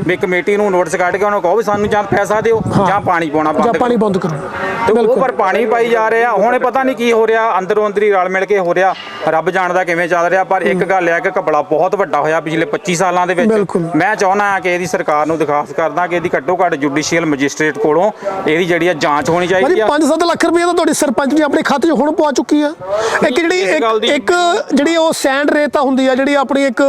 ਵੀ ਕਮੇਟੀ ਨੂੰ ਨੋਟਿਸ ਕੱਢ ਕੇ ਉਹਨੂੰ ਕਹੋ ਵੀ ਸਾਨੂੰ ਜਾਂ ਪੈਸਾ ਦਿਓ ਜਾਂ ਪਾਣੀ ਪਾਉਣਾ ਜਾਂ ਬੰਦ ਪਾਣੀ ਕਰੋ। ਬੰਦ ਕਰੋ। ਤੇ ਉਹ ਪਰ ਪਾਣੀ ਪਾਈ ਜਾ ਰਿਹਾ। ਹੁਣ ਇਹ ਪਤਾ ਨਹੀਂ ਕੀ ਹੋ ਰਿਹਾ ਅੰਦਰੋਂ ਅੰਦਰੀ ਰਲ ਮਿਲ ਕੇ ਹੋ ਰਿਹਾ। ਰੱਬ ਜਾਣਦਾ ਕਿਵੇਂ ਚੱਲ ਰਿਹਾ ਪਰ ਇੱਕ ਗੱਲ ਹੈ ਕਿ ਘਪਲਾ ਬਹੁਤ ਵੱਡਾ ਹੋਇਆ ਪਿਛਲੇ 25 ਸਾਲਾਂ ਦੇ ਵਿੱਚ। ਬਿਲਕੁਲ। ਮੈਂ ਚਾਹੁੰਦਾ ਹਾਂ ਕਿ ਇਹਦੀ ਸਰਕਾਰ ਨੂੰ ਦਿਖਾਸ ਕਰਦਾ ਕਿ ਇਹਦੀ ਘੱਟੋ ਘੱਟ ਜੁਡੀਸ਼ੀਅਲ ਮੈਜਿਸਟ੍ਰੇਟ ਕੋਲੋਂ ਇਹਦੀ ਜਿਹੜੀ ਆ ਜਾਂਚ ਹੋਣੀ ਚਾਹੀਦੀ ਆ। 5-7 ਲੱਖ ਰੁਪਏ ਤਾਂ ਤੁਹਾਡੀ ਸਰਪੰਚ ਨੇ ਆਪਣੇ ਖਾਤੇ 'ਚ ਹੁਣ ਪਵਾ ਚੁੱਕੀ ਆ। ਇੱਕ ਜਿਹੜੀ ਇਸ ਗੱਲ ਇੱਕ ਦੀ- ਇੱਕ ਜਿਹੜੀ ਉਹ ਸੈਂਡ ਰੇਤਾ ਹੁੰਦੀ ਆ ਜਿਹੜੀ ਆਪਣੀ ਇੱਕ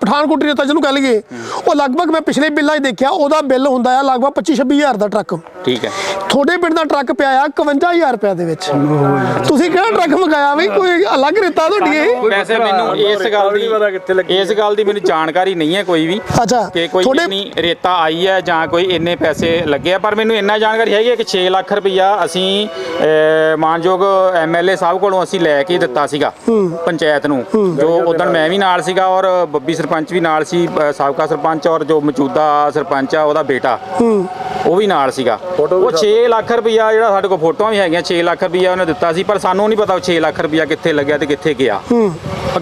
ਪਠਾਨਕੋਟ ਰੇਤਾ ਜਿਹਨੂੰ ਕਹ ਲਈਏ, ਉਹ ਲਗਭਗ ਮੈਂ ਪਿਛਲੇ ਬਿੱਲਾਂ 'ਚ ਦੇਖਿਆ, ਉਹਦਾ ਬਿੱਲ ਹੁੰਦਾ ਆ ਲਗਭਗ 25-26 ਹਜ਼ਾਰ ਦਾ ਟਰੱਕ। ਠੀਕ ਹੈ। ਤੁਹਾਡੇ ਪਿੰਡ ਦਾ ਟਰੱਕ ਪਿਆ ਆ 51000 ਰੁਪਏ ਦੇ ਵਿੱਚ। ਤੁਸੀਂ ਕਿਹੜਾ ਟਰੱਕ ਮੰਗਾਇਆ ਬਈ ਕੋਈ ਅਲੱਗ ਰੇਤਾ ਤੁਹਾਡੀ ਇਹ? ਵੈਸੇ ਮੈਨੂੰ ਇਸ ਗੱਲ ਦੀ ਇਸ ਗੱਲ ਦੀ ਮੈਨੂੰ ਜਾਣਕਾਰੀ ਨਹੀਂ ਹੈ ਕੋਈ ਵੀ ਅੱਛਾ ਕਿ ਕੋਈ ਤੁਹਾਡੇ ਇੰਨੀ ਰੇਤਾ ਆਈ ਹੈ ਜਾਂ ਕੋਈ ਇੰਨੇ ਪੈਸੇ ਲੱਗੇ ਆ ਪਰ ਮੈਨੂੰ ਇੰਨਾ ਜਾਣਕਾਰੀ ਹੈਗੀ ਹੈ ਕਿ 6 ਲੱਖ ਰੁਪਈਆ ਅਸੀਂ ਮਾਨਯੋਗ ਐਮਐਲਏ ਸਾਹਿਬ ਕੋਲੋਂ ਅਸੀਂ ਲੈ ਕੇ ਦਿੱਤਾ ਸੀਗਾ ਪੰਚਾਇਤ ਨੂੰ। ਜੋ ਉਦੋਂ ਮੈਂ ਵੀ ਨਾਲ ਸੀਗਾ ਔਰ ਬੱਬੀ ਸਰਪੰਚ ਵੀ ਨਾਲ ਸੀ ਸਾਬਕਾ ਸਰਪੰਚ ਔਰ ਜੋ ਮੌਜੂਦਾ ਸਰਪੰਚ ਆ ਉਹਦਾ ਬੇਟਾ। ਉਹ ਵੀ ਨਾਲ ਸੀਗਾ। ਉਹ 6 ਲੱਖ ਰੁਪਈਆ ਜਿਹੜਾ ਸਾਡੇ ਕੋਲ ਫੋਟੋਆਂ ਵੀ ਹੈਗੀਆਂ 6 ਲੱਖ ਰੁਪਈਆ ਉਹਨੇ ਦਿੱਤਾ ਸੀ ਪਰ ਸਾਨੂੰ ਨਹੀਂ ਪਤਾ ਉਹ 6 ਲੱਖ ਰੁਪਈਆ ਕਿੱਥੇ ਲੱਗਿਆ ਤੇ ਕਿੱਥੇ ਗਿਆ।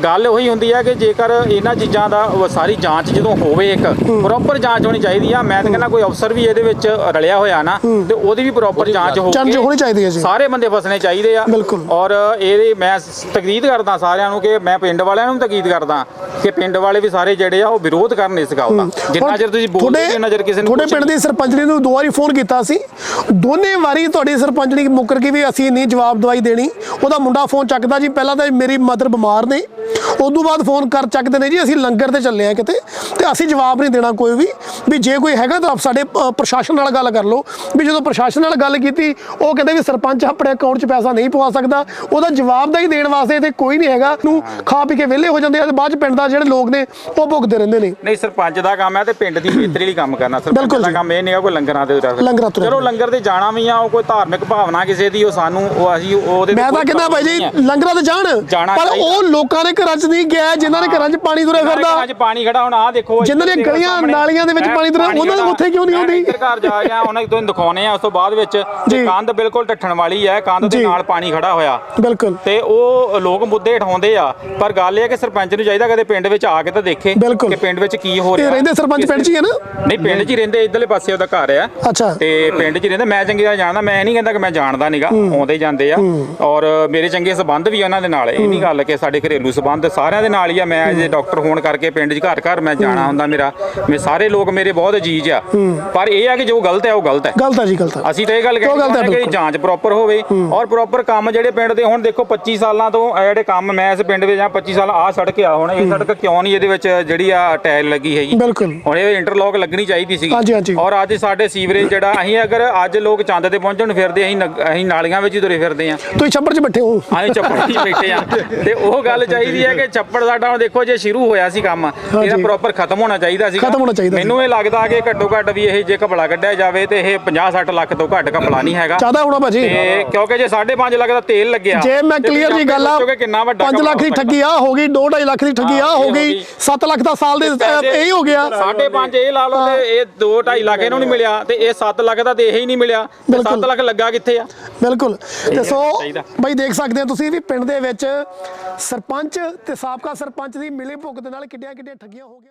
ਗੱਲ ਉਹੀ ਹੁੰਦੀ ਹੈ ਕਿ ਜੇਕਰ ਇਹਨਾਂ ਚੀਜ਼ਾਂ ਦਾ ਉਹ ਸਾਰੀ ਜਾਂਚ ਜਦੋਂ ਹੋਵੇ ਇੱਕ ਪ੍ਰੋਪਰ ਜਾਂਚ ਹੋਣੀ ਚਾਹੀਦੀ ਆ। ਮੈਂ ਤਾਂ ਕਹਿੰਦਾ ਕੋਈ ਅਫਸਰ ਵੀ ਇਹਦੇ ਵਿੱਚ ਰਲਿਆ ਹੋਇਆ ਨਾ ਤੇ ਉਹਦੀ ਵੀ ਪ੍ਰੋਪਰ ਜਾਂਚ ਹੋ ਜਾਂਚ ਹੋਣੀ ਚਾਹੀਦੀ ਹੈ ਜੀ। ਸਾਰੇ ਬੰਦੇ ਫਸਣੇ ਚਾਹੀਦੇ ਆ। ਬਿਲਕੁਲ। ਔਰ ਇਹਦੀ ਮੈਂ ਤਕਦੀਦ ਕਰਦਾ ਸਾਰਿਆਂ ਨੂੰ ਕਿ ਮੈਂ ਪਿੰਡ ਵਾਲਿਆਂ ਨੂੰ ਵੀ ਤਕਦੀਦ ਕਰਦਾ। ਕਿ ਪਿੰਡ ਵਾਲੇ ਵੀ ਸਾਰੇ ਜਿਹੜੇ ਆ ਉਹ ਵਿਰੋਧ ਕਰਨ ਇਸ ਗੱਲ ਦਾ। ਜਿੰਨਾ ਚਿਰ ਤੁਸੀਂ ਬੋਲਦੇ ਹੋ ਨਜ਼ਰ ਕਿਸੇ ਨੂੰ ਤੁਹਾਡੇ ਪਿੰਡ ਦੀ ਸਰਪੰਚਣੀ ਨੂੰ ਦੋ ਵਾਰੀ ਫੋਨ ਕੀਤਾ ਸੀ। ਦੋਨੇ ਵਾਰੀ ਤੁਹਾਡੀ ਸਰਪੰਚਣੀ ਮੁੱਕਰ ਗਈ ਵੀ ਅਸੀਂ ਨਹੀਂ ਜਵਾਬ ਦਵਾਈ ਦੇਣੀ। ਉਹਦਾ ਮੁੰਡਾ ਫੋਨ ਚੱਕਦਾ ਜੀ ਪਹਿਲਾਂ ਤਾਂ ਮੇਰੀ ਮਦਰ ਬਿਮਾਰ ਨੇ। ਉਦੋਂ ਬਾਅਦ ਫੋਨ ਕਰ ਚੱਕਦੇ ਨੇ ਜੀ ਅਸੀਂ ਲੰਗਰ ਤੇ ਚੱਲੇ ਆ ਕਿਤੇ ਤੇ ਅਸੀਂ ਜਵਾਬ ਨਹੀਂ ਦੇਣਾ ਕੋਈ ਵੀ ਵੀ ਜੇ ਕੋਈ ਹੈਗਾ ਤਾਂ ਆਪ ਸਾਡੇ ਪ੍ਰਸ਼ਾਸਨ ਨਾਲ ਗੱਲ ਕਰ ਲਓ ਵੀ ਜਦੋਂ ਪ੍ਰਸ਼ਾਸਨ ਨਾਲ ਗੱਲ ਕੀਤੀ ਉਹ ਕਹਿੰਦੇ ਵੀ ਸਰਪੰਚ ਆਪਣੇ ਅਕਾਊਂਟ 'ਚ ਪੈਸਾ ਨਹੀਂ ਪਵਾ ਸਕਦਾ ਉਹਦਾ ਜਵਾਬ ਦਾ ਹੀ ਦੇਣ ਵਾਸਤੇ ਤੇ ਕੋਈ ਨਹੀਂ ਹੈਗਾ ਨੂੰ ਖਾ ਪੀ ਕੇ ਵਿਹਲੇ ਹੋ ਜਾਂਦੇ ਆ ਤੇ ਬਾਅਦ 'ਚ ਪਿੰਡ ਦਾ ਜਿਹੜੇ ਲੋਕ ਨੇ ਉਹ ਭੁਗਤਦੇ ਰਹਿੰਦੇ ਨੇ ਨਹੀਂ ਸਰਪੰਚ ਦਾ ਕੰਮ ਹੈ ਤੇ ਪਿੰਡ ਦੀ ਬਿਹਤਰੀ ਲਈ ਕੰਮ ਕਰਨਾ ਸਰਪੰਚ ਦਾ। ਕੰਮ ਇਹ ਨਹੀਂ ਹੈ ਕੋਈ ਲੰਗਰਾਂ ਤੇ ਉਤਰ ਲੰਗਰਾਂ ਤੇ ਚਲੋ। ਲੰਗਰ ਤੇ ਜਾਣਾ ਵੀ ਆ ਉਹ ਕੋਈ ਧਾਰਮਿਕ ਭਾਵਨਾ ਕਿਸੇ ਦੀ ਉਹ ਸਾਨੂੰ ਉਹ ਅਸੀਂ ਉਹਦੇ ਮੈਂ ਤਾਂ ਕਹਿੰਦਾ ਭਾਈ ਜੀ। ਲੰਗਰਾਂ ਤੇ ਜਾਣ ਪਰ। ਉਹ ਲੋਕਾਂ ਦੇ ਘਰਾਂ 'ਚ ਨਹੀਂ ਗਿਆ ਜਿਨ੍ਹਾਂ ਦੇ ਘਰਾਂ 'ਚ ਪਾਣੀ ਤੁਰੇ ਘਰਾਂ ਫਿਰਦਾ। 'ਚ ਪਾਣੀ ਖੜਾ ਹੁਣ ਆ ਦੇਖੋ ਜਿਨ੍ਹਾਂ ਦੇਖੋ ਗਲੀਆਂ, ਨਾਲੀਆਂ ਦੇ ਵਿੱਚ ਪਾਣੀ ਤੁਰਿਆ, ਉਹਨਾਂ ਦੇ। ਉੱਥੇ ਕਿਉਂ ਨਹੀਂ ਆਉਂਦੀ? ਘਰ ਜਾ ਗਿਆ ਉਹਨਾਂ ਤੋਂ ਦਿਖਾਉਣੇ ਆ ਉਸ ਤੋਂ ਬਾਅਦ ਵਿੱਚ ਕੰਧ ਬਿਲਕੁਲ ਢੱਠਣ ਵਾਲੀ ਹੈ ਕੰਧ ਦੇ। ਨਾਲ ਪਾਣੀ ਖੜਾ ਹੋਇਆ। ਬਿਲਕੁਲ। ਤੇ ਉਹ ਲੋਕ ਮੁੱਦੇ ਉਠਾਉਂਦੇ ਆ ਪਰ ਗੱਲ ਇਹ ਹੈ ਕਿ ਸਰਪੰਚ ਨੂੰ ਚਾਹੀਦਾ ਕਦੇ ਪਿੰਡ ਵਿੱਚ ਆ ਕੇ ਤਾਂ ਦੇਖੇ। ਕਿ ਪਿੰਡ ਵਿੱਚ ਕੀ ਹੋ ਰਿਹਾ। ਰਹਿੰਦੇ ਸਰਪੰਚ ਪਿੰਡ 'ਚ ਹੀ ਹੈ ਨਾ? ਨਹੀਂ ਪਿੰਡ 'ਚ ਹੀ ਰਹਿੰਦੇ ਇਧਰਲੇ ਪਾਸੇ ਉਹਦਾ ਘਰ ਆ। ਅੱਛਾ। ਤੇ ਪਿੰਡ 'ਚ ਰਹਿੰਦਾ ਮੈਂ ਚੰਗੀ ਤਰ੍ਹਾਂ ਜਾਣਦਾ ਮੈਂ ਨਹੀਂ ਕਹਿੰਦਾ ਕਿ ਮੈਂ ਜਾਣਦਾ ਨਹੀਂਗਾ ਆਉਂਦੇ ਜਾਂਦੇ ਆ। ਔਰ ਮੇਰੇ ਚੰਗੇ ਸਬੰਧ ਵੀ ਉਹਨਾਂ ਦੇ ਨਾਲ ਇਹ ਨਹੀਂ ਗੱਲ ਕਿ ਸਾਡੇ ਘਰੇਲੂ ਸਬੰਧ ਸਾਰਿਆਂ ਦੇ ਨਾਲ ਹੀ ਆ। ਮੈਂ ਜੇ ਡਾਕਟਰ ਹੋਣ ਕਰਕੇ ਪਿੰਡ 'ਚ ਘਰ ਘਰ ਮੈਂ ਜਾਣਾ ਹੁੰਦਾ ਮੇਰਾ। ਮੇ ਸਾਰੇ ਲੋਕ ਮੇਰੇ ਬਹੁਤ ਅਜੀਜ਼ ਆ। ਪਰ ਇਹ ਆ ਕਿ ਜੋ ਗਲਤ ਹੈ ਉਹ ਗਲਤ ਹੈ। ਗਲਤ ਆ ਜੀ ਗਲਤ ਅਸੀਂ ਤਾਂ ਇਹ ਗੱਲ ਹੈ ਕਹਿੰਦੇ ਕਿ। ਜਾਂਚ ਪ੍ਰੋਪਰ ਹੋਵੇ ਔਰ ਪ੍ਰੋਪਰ ਕੰਮ ਜਿਹੜੇ ਪਿੰਡ ਦੇ ਹੁਣ। ਦੇਖੋ 25 ਸਾਲਾਂ ਤੋਂ ਜਿਹੜੇ ਕੰਮ ਮੈਂ ਇਸ ਪਿੰਡ ਵਿੱਚ ਆ 25 ਸਾਲ ਆ ਸੜਕ ਆ ਹੁਣ। ਇਹ ਸੜਕ ਕਿਉਂ ਨਹੀਂ ਇਹਦੇ ਵਿੱਚ ਜਿਹੜੀ ਆ ਟਾਇਲ ਲੱਗੀ ਹੈਗੀ? ਬਿਲਕੁਲ। ਹੁਣ ਇਹ ਇੰਟਰਲੌਕ ਲੱਗਣੀ ਚਾਹੀਦੀ ਸੀ ਹਾਂਜੀ, ਹਾਂਜੀ। ਔਰ ਅੱਜ ਸਾਡੇ ਸੀਵਰੇਜ ਜਿਹੜਾ ਅਸੀਂ ਅਗਰ ਅੱਜ ਲੋਕ ਚੰਦ ਤੇ ਪਹੁੰਚਣ ਫਿਰਦੇ ਅਸੀਂ ਅਸੀਂ ਨਾਲੀਆਂ ਵਿੱਚ ਹੀ ਤੁਰੇ ਫਿਰਦੇ ਆ ਤੁਸੀਂ ਛੱਪੜ 'ਚ ਬੈਠੇ ਹੋ। ਅਸੀਂ ਚੱਪੜ 'ਚ ਬੈਠੇ ਆ ਤੇ ਉਹ ਗੱਲ ਚਾਹੀਦੀ ਹੈ ਕਿ ਚੱਪੜ ਸਾਡਾ ਹੁਣ ਦੇਖੋ ਜੇ ਸ਼ੁਰੂ ਹੋਇਆ ਸੀ ਕੰਮ ਇਹਦਾ ਪ੍ਰੋਪਰ ਖਤਮ ਹੋਣਾ ਚਾਹੀਦਾ ਸੀ ਖਤਮ ਹੋਣਾ ਚਾਹੀਦਾ। ਮੈਨੂੰ ਇਹ ਲੱਗਦਾ ਕਿ ਘੱਟੋ ਘੱਟ ਵੀ ਇਹ ਜੇ ਘਪਲਾ ਕੱਢਿਆ ਜਾਵੇ ਤੇ ਇਹ 50 60 ਲੱਖ ਤੋਂ ਘੱਟ ਘਪਲਾ ਨਹੀਂ ਹੈਗਾ। ਜ਼ਿਆਦਾ ਹੋਣਾ ਭਾਜੀ। ਕਿਉਂਕਿ ਜੇ 5.5 ਲੱਖ ਦਾ ਤੇਲ ਲੱਗਿਆ ਜੇ ਮੈਂ ਕਲੀਅਰ ਜੀ ਗੱਲ ਆ ਸੋਚੋਗੇ ਕਿੰਨਾ ਵੱਡਾ 5 ਲੱਖ ਦੀ ਠੱਗੀ ਆ ਹੋ ਗਈ 2.5 ਲੱਖ ਦੀ ਠੱਗੀ ਆ ਹਾਂ, ਗਈ ਗਈ। 7 ਲੱਖ ਦਾ ਸਾਲ ਦੇ ਇਹ ਹੀ ਹੋ ਗਿਆ ਸਾਢੇ ਪੰਜ ਇਹ ਲਾ ਲਓ ਤੇ ਇਹ 2.5 ਲੱਖ ਇਹਨੂੰ ਨਹੀਂ ਮਿਲਿਆ ਤੇ ਇਹ 7 ਲੱਖ ਦਾ ਤੇ ਇਹ ਹੀ ਨਹੀਂ ਮਿਲਿਆ। ਤੇ ਬਿਲਕੁਲ। 7 ਲੱਖ ਲੱਗਾ ਕਿੱਥੇ ਆ? ਬਿਲਕੁਲ। ਤੇ ਸੋ ਚਾਹੀਦਾ। ਬਾਈ ਦੇਖ ਸਕਦੇ ਹੋ ਤੁਸੀਂ ਵੀ ਪਿੰਡ ਦੇ ਵਿੱਚ ਸਰਪੰਚ ਤੇ ਸਾਬਕਾ ਸਰਪੰਚ ਦੀ ਮਿਲੀ ਭੁਗਤ ਨਾਲ ਕਿੱਡੀਆਂ ਕਿੱਡੀਆਂ ਠੱਗੀਆਂ ਹੋ ਗਈਆਂ।